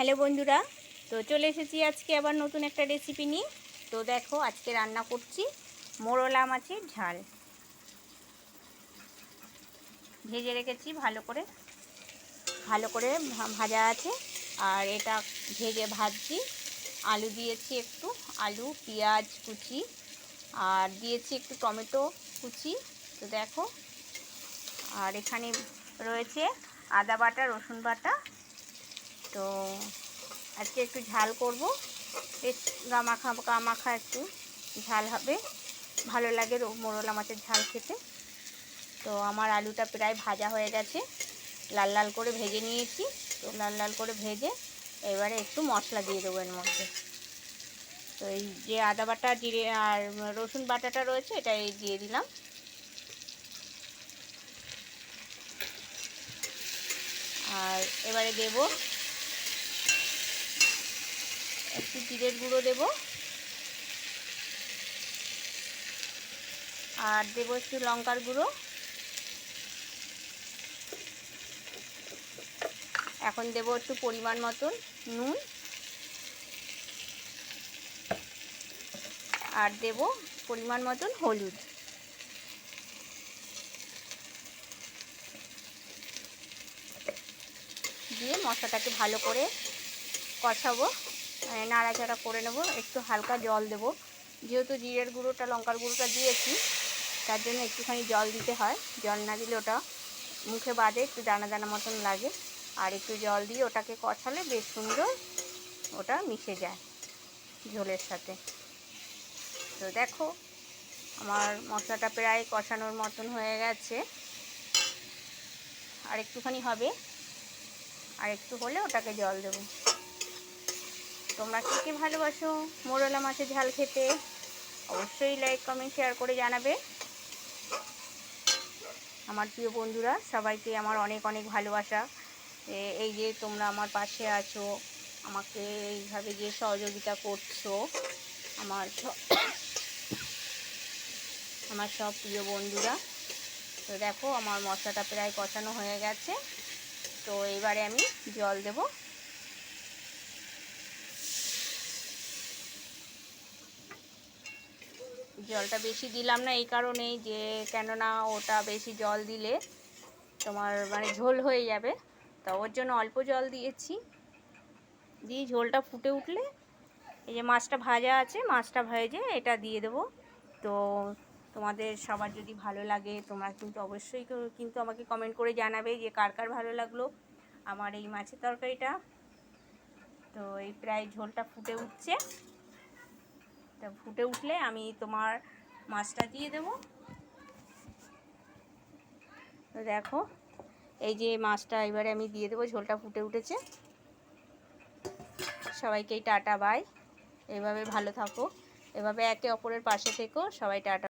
Hello বন্ধুরা, তো চলে এসেছি আজকে আবার নতুন একটা রেসিপি নিয়ে। তো দেখো, আজকে রান্না করছি মোরলা মাছের ঝাল। ভেজে রেখেছি ভালো করে ভালো করে ভাজা আছে। আর এটা ভেজে ভাজছি। আলু দিয়েছি একটু, আলু, পেঁয়াজ কুচি, আর দিয়েছি একটু টমেটো কুচি। তো দেখো, আর এখানে রয়েছে আদা বাটা, রসুন বাটা তো আজকে একটু ঝাল করব। বেশ গামাখা গামাখা একটু ঝাল হবে। ভালো লাগে মোরলা মাছের ঝাল খেতে। তো আমার আলুটা প্রায় ভাজা হয়ে গেছে। লাল লাল করে ভেজে নিয়েছি। তো লাল লাল করে ভেজে এবারে একটু মশলা দিয়ে দেবো এর মধ্যে। তো এই যে আদা বাটা, জিরে আর রসুন বাটাটা রয়েছে এটা এই দিয়ে দিলাম। আর এবারে দেব একটু জিরের গুঁড়ো দেব। আর দেবো একটু লঙ্কার গুঁড়ো। এখন দেবো একটু পরিমাণ মতন নুন। আর দেব পরিমাণ মতন হলুদ। দিয়ে মশলাটাকে ভালো করে কষাবো। নাড়াচাড়া করে নেব, একটু হালকা জল দেব। যেহেতু জিরের গুঁড়োটা, লঙ্কার গুঁড়োটা দিয়েছি, তার জন্য একটুখানি জল দিতে হয়। জল না দিলে ওটা মুখে বাদে একটু দানা দানা মতন লাগে। আর একটু জল দিয়ে ওটাকে কষালে বেশ সুন্দর ওটা মিশে যায় ঝোলের সাথে। তো দেখো, আমার মশলাটা প্রায় কষানোর মতন হয়ে গেছে। আর একটুখানি হবে, আর একটু হলে ওটাকে জল দেবো। তোমরা কে কে ভালোবাসো? মোরলা মাছের ঝাল খেতে অবশ্যই লাইক কমেন্ট শেয়ার করে জানাবে। আমার প্রিয় বন্ধুরা, সবাইকে আমার অনেক অনেক ভালোবাসা। এই যে তোমরা আমার পাশে আছো, আমাকে এইভাবে যে সহযোগিতা করছ, আমার আমার সব প্রিয় বন্ধুরা। তো দেখো, আমার মশলাটা প্রায় কষানো হয়ে গেছে। তো এবারে আমি জল দেব। জলটা বেশি দিলাম না এই কারণেই যে কেননা ওটা বেশি জল দিলে তোমার মানে ঝোল হয়ে যাবে। তো ওর জন্য অল্প জল দিয়েছি। দিয়ে ঝোলটা ফুটে উঠলে এই যে মাছটা ভাজা আছে, মাছটা ভেজে এটা দিয়ে দেবো। তো তোমাদের সবার যদি ভালো লাগে তোমরা কিন্তু অবশ্যই কিন্তু আমাকে কমেন্ট করে জানাবে যে কার কার ভালো লাগল আমার এই মাছের তরকারিটা। তো এই প্রায় ঝোলটা ফুটে উঠছে। তা ফুটে উঠলে আমি তোমার মাছটা দিয়ে দেব। দেখো, এই যে মাছটা এবারে আমি দিয়ে দেবো, ঝোলটা ফুটে উঠেছে। সবাইকেই টাটা, বাই। এভাবে ভালো থাকো। এভাবে একে অপরের পাশে থেকো, সবাই টাটা।